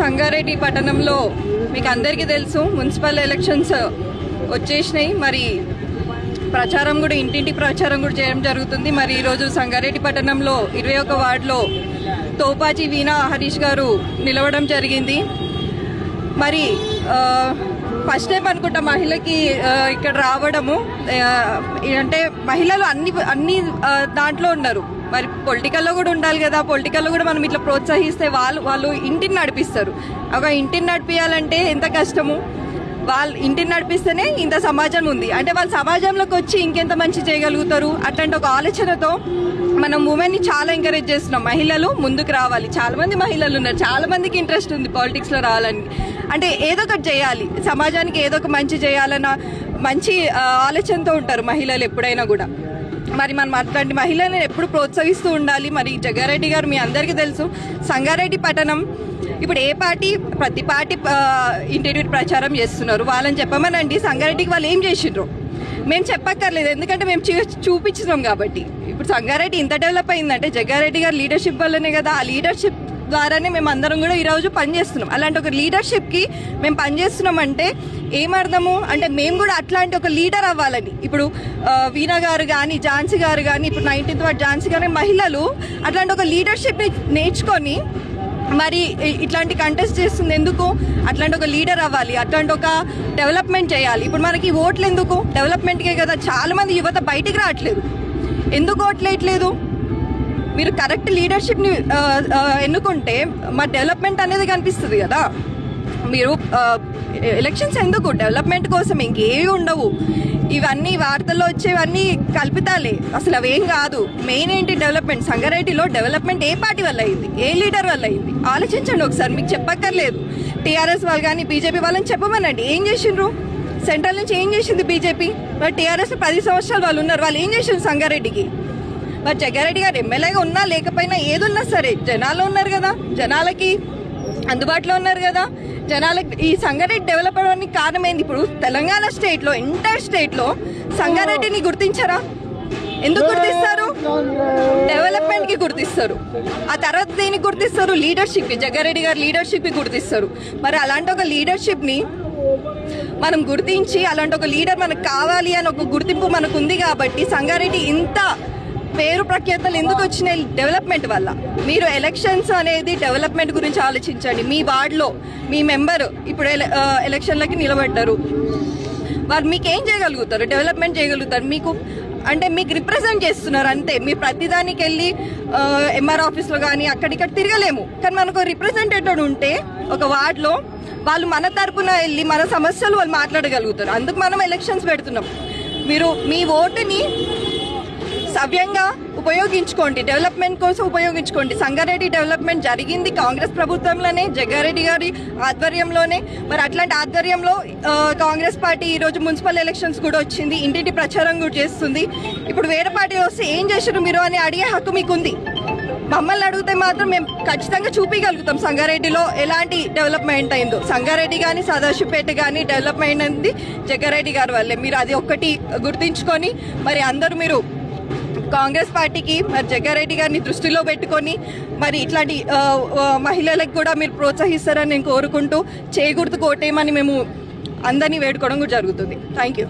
సంగారెడ్డి పట్టణంలో మీకు అందరికీ తెలుసు మున్సిపల్ ఎలక్షన్స్ వచ్చేసినాయి. మరి ప్రచారం కూడా ఇంటింటి ప్రచారం కూడా చేయడం జరుగుతుంది. మరి ఈరోజు సంగారెడ్డి పట్టణంలో ఇరవై ఒక వార్డులో తోపాచి వీణా హరీష్ గారు నిలవడం జరిగింది. మరి ఫస్ట్ టైం అనుకుంటా మహిళకి ఇక్కడ రావడము. అంటే మహిళలు అన్ని అన్ని దాంట్లో ఉన్నారు. మరి పొలిటికల్లో కూడా ఉండాలి కదా. పొలిటికల్లో కూడా మనం ఇట్లా ప్రోత్సహిస్తే వాళ్ళు వాళ్ళు ఇంటిని నడిపిస్తారు. ఒక ఇంటిని నడిపించాలంటే ఎంత కష్టము? వాళ్ళు ఇంటిని నడిపిస్తేనే ఇంత సమాజం ఉంది. అంటే వాళ్ళు సమాజంలోకి వచ్చి ఇంకెంత మంచి చేయగలుగుతారు? అట్లాంటి ఒక ఆలోచనతో మనం ఉమెన్ని చాలా ఎంకరేజ్ చేస్తున్నాం. మహిళలు ముందుకు రావాలి. చాలా మంది మహిళలు ఉన్నారు. చాలా మందికి ఇంట్రెస్ట్ ఉంది పాలిటిక్స్లో రావాలని. అంటే ఏదో ఒకటి చేయాలి. సమాజానికి ఏదో ఒక మంచి చేయాలన్న మంచి ఆలోచనతో ఉంటారు మహిళలు ఎప్పుడైనా కూడా. మరి మనం అట్లాంటి మహిళలను ఎప్పుడు ప్రోత్సహిస్తూ ఉండాలి. మరి జగ్గారెడ్డి గారు మీ అందరికీ తెలుసు. సంగారెడ్డి పట్టణం ఇప్పుడు ఏ పార్టీ ప్రతి పార్టీ ఇంటర్వ్యూ ప్రచారం చేస్తున్నారు. వాళ్ళని చెప్పమనండి. సంగారెడ్డికి వాళ్ళు ఏం చేసిండ్రు? మేము చెప్పక్కర్లేదు. ఎందుకంటే మేము చూ- చూపించినాం కాబట్టి. ఇప్పుడు సంగారెడ్డి ఇంత డెవలప్ అయిందంటే జగ్గారెడ్డి గారి లీడర్షిప్ వల్లనే కదా. ఆ లీడర్షిప్ ద్వారానే మేము అందరం కూడా ఈరోజు పనిచేస్తున్నాం అలాంటి ఒక లీడర్షిప్కి మేము పనిచేస్తున్నాం అంటే ఏమర్థము? అంటే మేము కూడా అట్లాంటి ఒక లీడర్ అవ్వాలని. ఇప్పుడు వీణా గారు కానీ ఝాన్సీ గారు కానీ ఇప్పుడు నైన్టీన్త్ వార్డ్ ఝాన్సీ గారి మహిళలు అట్లాంటి ఒక లీడర్షిప్ని నేర్చుకొని మరి ఇట్లాంటి కంటెస్ట్ చేస్తుంది ఎందుకు? అట్లాంటి ఒక లీడర్ అవ్వాలి. అట్లాంటి ఒక డెవలప్మెంట్ చేయాలి. ఇప్పుడు మనకి ఓట్లు ఎందుకు? డెవలప్మెంట్కే కదా చాలామంది యువత బయటికి రావట్లేదు. ఎందుకు ఓట్లేయట్లేదు మీరు కరెక్ట్ లీడర్షిప్ని ఎన్నుకుంటే మా డెవలప్మెంట్ అనేది కనిపిస్తుంది కదా. మీరు ఎలక్షన్స్ ఎందుకు? డెవలప్మెంట్ కోసం ఇంకేవి ఉండవు. ఇవన్నీ వార్తల్లో వచ్చేవన్నీ కల్పితాలే. అసలు అవేం కాదు. మెయిన్ ఏంటి డెవలప్మెంట్ సంగారెడ్డిలో డెవలప్మెంట్ ఏ పార్టీ వల్ల అయింది? ఏ లీడర్ వల్ల అయింది? ఆలోచించండి ఒకసారి మీకు చెప్పక్కర్లేదు. టీఆర్ఎస్ వాళ్ళు కానీ బీజేపీ వాళ్ళని చెప్పమనండి. ఏం చేసిండ్రు? సెంట్రల్ నుంచి ఏం చేసింది బీజేపీ? మరి టీఆర్ఎస్ పది సంవత్సరాలు వాళ్ళు ఉన్నారు. వాళ్ళు ఏం చేసిండ్రు సంగారెడ్డికి? మరి జగ్గారెడ్డి గారు ఎమ్మెల్యేగా ఉన్నా లేకపోయినా ఏదున్నా సరే జనాలు ఉన్నారు కదా జనాలకి అందుబాటులో ఉన్నారు కదా. జనాలకి ఈ సంగారెడ్డి డెవలప్ అవ్వడానికి కారణం ఏంది? ఇప్పుడు తెలంగాణ స్టేట్లో ఎంటైర్ స్టేట్లో సంగారెడ్డిని గుర్తించరా? ఎందుకు గుర్తిస్తారు? డెవలప్మెంట్కి గుర్తిస్తారు. ఆ తర్వాత దేనికి గుర్తిస్తారు? లీడర్షిప్కి జగ్గారెడ్డి గారు లీడర్షిప్కి గుర్తిస్తారు. మరి అలాంటి ఒక లీడర్షిప్ని మనం గుర్తించి అలాంటి ఒక లీడర్ మనకు కావాలి అని ఒక గుర్తింపు మనకు ఉంది కాబట్టి సంగారెడ్డి ఇంత పేరు ప్రఖ్యాతలు ఎందుకు వచ్చినాయి డెవలప్మెంట్ వల్ల? మీరు ఎలక్షన్స్ అనేది డెవలప్మెంట్ గురించి ఆలోచించండి. మీ వార్డులో మీ మెంబర్ ఇప్పుడు ఎలక్షన్లకి నిలబడ్డారు. వారు మీకు ఏం చేయగలుగుతారు? డెవలప్మెంట్ చేయగలుగుతారు. మీకు అంటే మీకు రిప్రజెంట్ చేస్తున్నారు అంతే. మీ ప్రతిదానికి వెళ్ళి ఎంఆర్ ఆఫీస్లో కానీ అక్కడిక్కడ తిరగలేము. కానీ మనకు రిప్రజెంటేటివ్ ఉంటే ఒక వార్డులో వాళ్ళు మన తరపున వెళ్ళి మన సమస్యలు వాళ్ళు మాట్లాడగలుగుతారు. అందుకు మనం ఎలక్షన్స్ పెడుతున్నాం. మీరు మీ ఓటుని సవ్యంగా ఉపయోగించుకోండి. డెవలప్మెంట్ కోసం ఉపయోగించుకోండి. సంగారెడ్డి డెవలప్మెంట్ జరిగింది కాంగ్రెస్ ప్రభుత్వంలోనే జగ్గారెడ్డి గారి ఆధ్వర్యంలోనే. మరి అట్లాంటి ఆధ్వర్యంలో కాంగ్రెస్ పార్టీ ఈరోజు మున్సిపల్ ఎలక్షన్స్ కూడా వచ్చింది. ఇంటింటి ప్రచారం కూడా చేస్తుంది. ఇప్పుడు వేరే పార్టీ వస్తే ఏం చేశారు మీరు అని అడిగే హక్కు మీకు ఉంది మమ్మల్ని అడిగితే మాత్రం మేము ఖచ్చితంగా చూపించగలుగుతాం సంగారెడ్డిలో ఎలాంటి డెవలప్మెంట్ అయిందో. సంగారెడ్డి కానీ సదాశివపేట కానీ డెవలప్మెంట్ అయింది జగ్గారెడ్డి గారి వల్లే. మీరు అది ఒక్కటి గుర్తించుకొని మరి అందరూ మీరు కాంగ్రెస్ పార్టీకి మరి జగ్గారెడ్డి గారిని దృష్టిలో పెట్టుకొని మరి ఇట్లాంటి మహిళలకు కూడా మీరు ప్రోత్సహిస్తారని నేను కోరుకుంటూ చేకూర్తు కోటేయమని మేము అందరినీ వేడుకోవడం కూడా జరుగుతుంది. Thank you